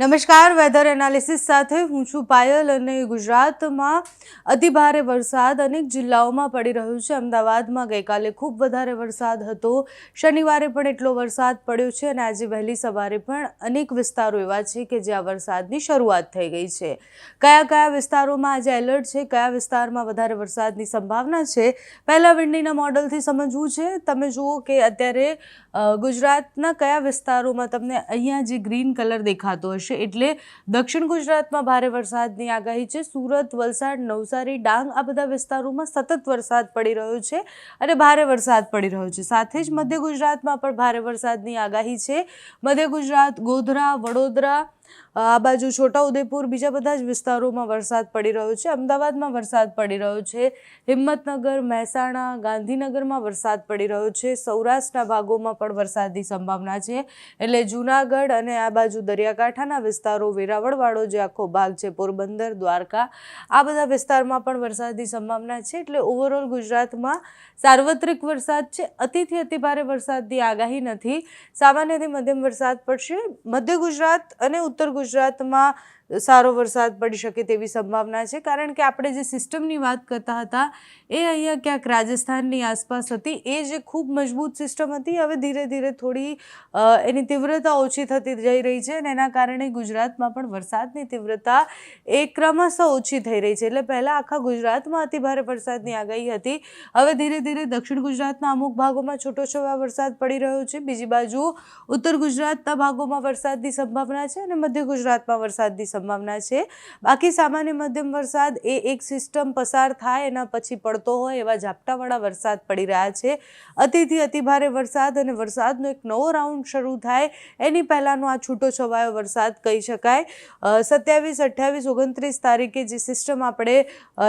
નમસ્કાર weather analysis સાથે હું છું પાયલ અને ગુજરાતમાં અતિભારે વરસાદ અનેક જિલ્લાઓમાં પડી રહ્યો છે. અમદાવાદમાં ગઈકાલે ખૂબ વધારે વરસાદ હતો. શનિવારે પણ એટલો વરસાદ પડ્યો છે અને આજે વહેલી સવારે પણ અનેક વિસ્તારો એવા છે કે જ્યાં વરસાદની શરૂઆત થઈ ગઈ છે. કયા કયા વિસ્તારોમાં આજે એલર્ટ છે? કયા વિસ્તારમાં વધારે વરસાદની સંભાવના છે? પહેલા વિંડીના મોડલથી સમજવું છે. તમે જુઓ કે અત્યારે ગુજરાતના કયા વિસ્તારોમાં તમને અહીંયા જે ગ્રીન કલર દેખાતો હશે એટલે દક્ષિણ ગુજરાતમાં ભારે વરસાદની આગાહી છે. સુરત, વલસાડ, નવસારી, ડાંગ આ બધા વિસ્તારોમાં સતત વરસાદ પડી રહ્યો છે અને ભારે વરસાદ પડી રહ્યો છે. સાથે જ મધ્ય ગુજરાતમાં પણ ભારે વરસાદની આગાહી છે. મધ્ય ગુજરાત, ગોધરા, વડોદરા આ બાજુ છોટાઉદેપુર, બીજા બધા જ વિસ્તારોમાં વરસાદ પડી રહ્યો છે. અમદાવાદમાં વરસાદ પડી રહ્યો છે. હિંમતનગર, મહેસાણા, ગાંધીનગરમાં વરસાદ પડી રહ્યો છે. સૌરાષ્ટ્રના ભાગોમાં પણ વરસાદની સંભાવના છે. એટલે જૂનાગઢ અને આ બાજુ દરિયાકાંઠાના વિસ્તારો, વેરાવળવાળો જે આખો ભાગ છે, પોરબંદર, દ્વારકા, આ બધા વિસ્તારમાં પણ વરસાદની સંભાવના છે. એટલે ઓવરઓલ ગુજરાતમાં સાર્વત્રિક વરસાદ છે. અતિથી અતિભારે વરસાદની આગાહી નથી. સામાન્યથી મધ્યમ વરસાદ પડશે. મધ્ય ગુજરાત અને ઉત્તર ગુજરાતમાં સારો વરસાદ પડી શકે તેવી સંભાવના છે. કારણ કે આપણે જે સિસ્ટમની વાત કરતા હતા, એ અહીંયા ક્યાંક રાજસ્થાનની આસપાસ હતી. એ જે ખૂબ મજબૂત સિસ્ટમ હતી, હવે ધીરે ધીરે થોડી એની તીવ્રતા ઓછી થતી જઈ રહી છે અને એના કારણે ગુજરાતમાં પણ વરસાદની તીવ્રતા એ ક્રમશઃ ઓછી થઈ રહી છે. એટલે પહેલાં આખા ગુજરાતમાં અતિભારે વરસાદની આગાહી હતી. હવે ધીરે ધીરે દક્ષિણ ગુજરાતના અમુક ભાગોમાં છૂટોછવાયો વરસાદ પડી રહ્યો છે. બીજી બાજુ ઉત્તર ગુજરાતના ભાગોમાં વરસાદની સંભાવના છે અને મધ્ય ગુજરાતમાં વરસાદની સંભાવના છે. બાકી સામાન્ય મધ્યમ વરસાદ એ એક સિસ્ટમ પસાર થાય, એના પછી પડતો હોય એવા ઝાપટાવાળા વરસાદ પડી રહ્યા છે. અતિથી અતિભારે વરસાદ અને વરસાદનો એક નવો રાઉન્ડ શરૂ થાય, એની પહેલાંનો આ છૂટો છવાયો વરસાદ કહી શકાય. સત્યાવીસ, અઠ્યાવીસ, ઓગણત્રીસ તારીખે જે સિસ્ટમ આપણે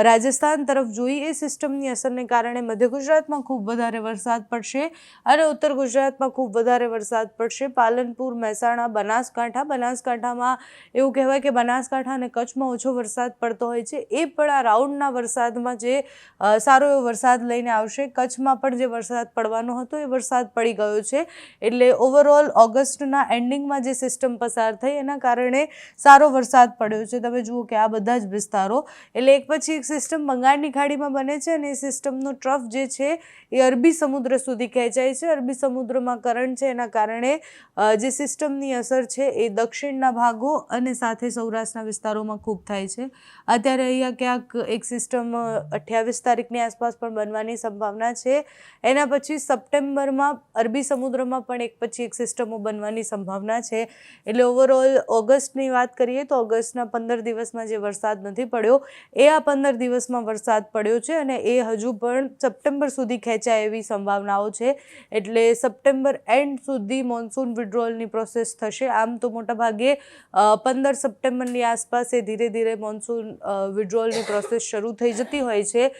રાજસ્થાન તરફ જોઈ, એ સિસ્ટમની અસરને કારણે મધ્ય ગુજરાતમાં ખૂબ વધારે વરસાદ પડશે અને ઉત્તર ગુજરાતમાં ખૂબ વધારે વરસાદ પડશે. પાલનપુર, મહેસાણા, બનાસકાંઠા, બનાસકાંઠામાં એવું કહેવાય કે બનાસકાંઠા અને કચ્છમાં ઓછો વરસાદ પડતો હોય છે. એ પણ આ રાઉન્ડના વરસાદમાં જે સારો એવો વરસાદ લઈને આવશે. કચ્છમાં પણ જે વરસાદ પડવાનો હતો એ વરસાદ પડી ગયો છે. એટલે ઓવરઓલ ઓગસ્ટના એન્ડિંગમાં જે સિસ્ટમ પસાર થઈ એના કારણે સારો વરસાદ પડ્યો છે. તમે જુઓ કે આ બધા જ વિસ્તારો, એટલે એક પછી એક સિસ્ટમ બંગાળની ખાડીમાં બને છે અને એ સિસ્ટમનો ટ્રફ જે છે એ અરબી સમુદ્ર સુધી ખેંચાય છે. અરબી સમુદ્રમાં કરંટ છે એના કારણે જે સિસ્ટમની અસર છે એ દક્ષિણના ભાગો અને સાથે સૌરાષ્ટ્રના વિસ્તારોમાં ખૂબ થાય છે. અત્યારે અહીંયા ક્યાંક એક સિસ્ટમ અઠ્યાવીસ તારીખની આસપાસ પણ બનવાની સંભાવના છે. એના પછી સપ્ટેમ્બરમાં અરબી સમુદ્રમાં પણ એક પછી એક સિસ્ટમો બનવાની સંભાવના છે. એટલે ઓવરઓલ ઓગસ્ટની વાત કરીએ તો ઓગસ્ટના પંદર દિવસમાં જે વરસાદ નથી પડ્યો, એ આ પંદર દિવસમાં વરસાદ પડ્યો છે અને એ હજુ પણ સપ્ટેમ્બર સુધી ખેંચાય એવી સંભાવનાઓ છે. એટલે સપ્ટેમ્બર એન્ડ સુધી મોન્સૂન વિડ્રોલની પ્રોસેસ થશે. આમ તો મોટાભાગે પંદર પંદર સપ્ટેમ્બરની આસપાસ એ ધીરે ધીરે મોન્સૂન વિડ્રોલની પ્રોસેસ શરૂ થઈ જતી હોય છે.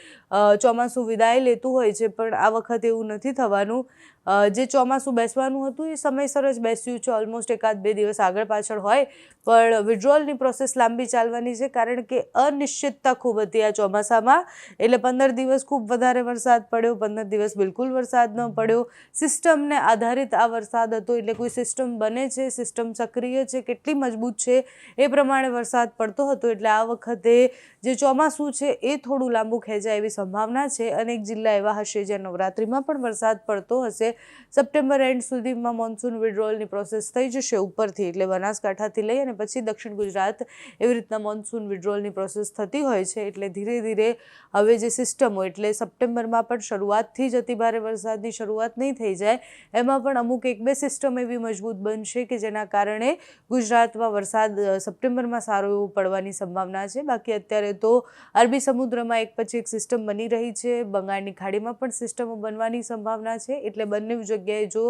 ચોમાસું વિદાય લેતું હોય છે, પણ આ વખતે એવું નથી થવાનું. જે ચોમાસું બેસવાનું હતું એ સમયસર જ બેસ્યું છે. ઓલમોસ્ટ એકાદ બે દિવસ આગળ પાછળ હોય. પણ વિડ્રોલની પ્રોસેસ લાંબી ચાલવાની છે કારણ કે અનિશ્ચિતતા ખૂબ હતી આ ચોમાસામાં. એટલે પંદર દિવસ ખૂબ વધારે વરસાદ પડ્યો. પંદર દિવસ બિલકુલ વરસાદ ન પડ્યો. સિસ્ટમને આધારિત આ વરસાદ હતો. એટલે કોઈ સિસ્ટમ બને છે સિસ્ટમ સક્રિય છે કેટલી મજબૂત છે એ પ્રમાણે વરસાદ પડતો હતો. એટલે આ વખતે જે ચોમાસું છે એ થોડું લાંબુ ખેંચાય એવી સંભાવના છે. અનેક જિલ્લા એવા હશે જ્યાં નવરાત્રિમાં પણ વરસાદ પડતો હશે. સપ્ટેમ્બર એન્ડ સુધીમાં મોન્સૂન વિડ્રોલની પ્રોસેસ થઈ જશે ઉપરથી એટલે બનાસકાંઠાથી લઈ અને પછી દક્ષિણ ગુજરાત એવી રીતના મોન્સૂન વિડ્રોલની પ્રોસેસ થતી હોય છે એટલે ધીરે ધીરે હવે જે સિસ્ટમો એટલે સપ્ટેમ્બરમાં પણ શરૂઆતથી જ અતિભારે વરસાદની શરૂઆત નહીં થઈ જાય. એમાં પણ અમુક એક બે સિસ્ટમ એવી મજબૂત બનશે કે જેના કારણે ગુજરાતમાં વરસાદ સપ્ટેમ્બરમાં સારો એવો પડવાની સંભાવના છે. બાકી અત્યારે તો અરબી સમુદ્રમાં એક પછી એક સિસ્ટમ બની રહી છે. બંગાળની ખાડીમાં પણ સિસ્ટમો બનવાની સંભાવના છે. એટલે બંને જગ્યાએ જો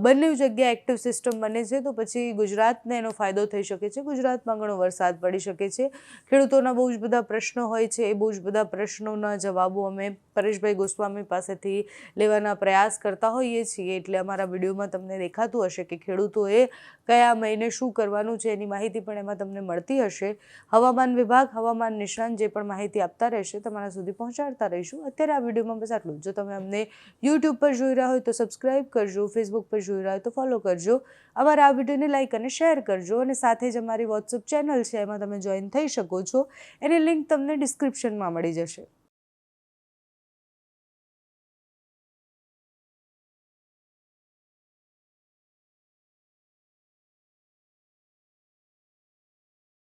બંને જગ્યાએ એક્ટિવ સિસ્ટમ બને છે, તો પછી ગુજરાતને એનો ફાયદો થઈ શકે છે. ગુજરાતમાં ઘણો વરસાદ પડી શકે છે. ખેડૂતોના બહુ જ બધા પ્રશ્નો હોય છે. એ બહુ જ બધા પ્રશ્નોના જવાબો અમે પરેશભાઈ ગોસ્વામી પાસેથી લેવાના પ્રયાસ કરતા હોઈએ છીએ. એટલે અમારા વિડીયોમાં તમને દેખાતું હશે કે ખેડૂતોએ કયા મહિને શું કરવાનું છે એની માહિતી પણ એમાં તમને મળતી હશે. હવામાન વિભાગ, હવામાન નિષ્ણાંત જે પણ માહિતી આપતા રહેશે, તમારા સુધી પહોંચાડતા રહીશું. અત્યારે આ વિડીયોમાં બસ આટલું જો. તમે અમને યુટ્યુબ પર જોઈ રહ્યા હોય તો સબસ્ક્રાઇબ કરજો ફેસબુક પર જોઈ રહ્યા હોય તો ફોલો કરજો. અમારા આ વિડીયોને લાઇક અને શેર કરજો અને સાથે જ અમારી વોટ્સઅપ ચેનલ છે, એમાં તમે જોઈન થઈ શકો છો. એની લિંક તમને ડિસ્ક્રિપ્શનમાં મળી જશે.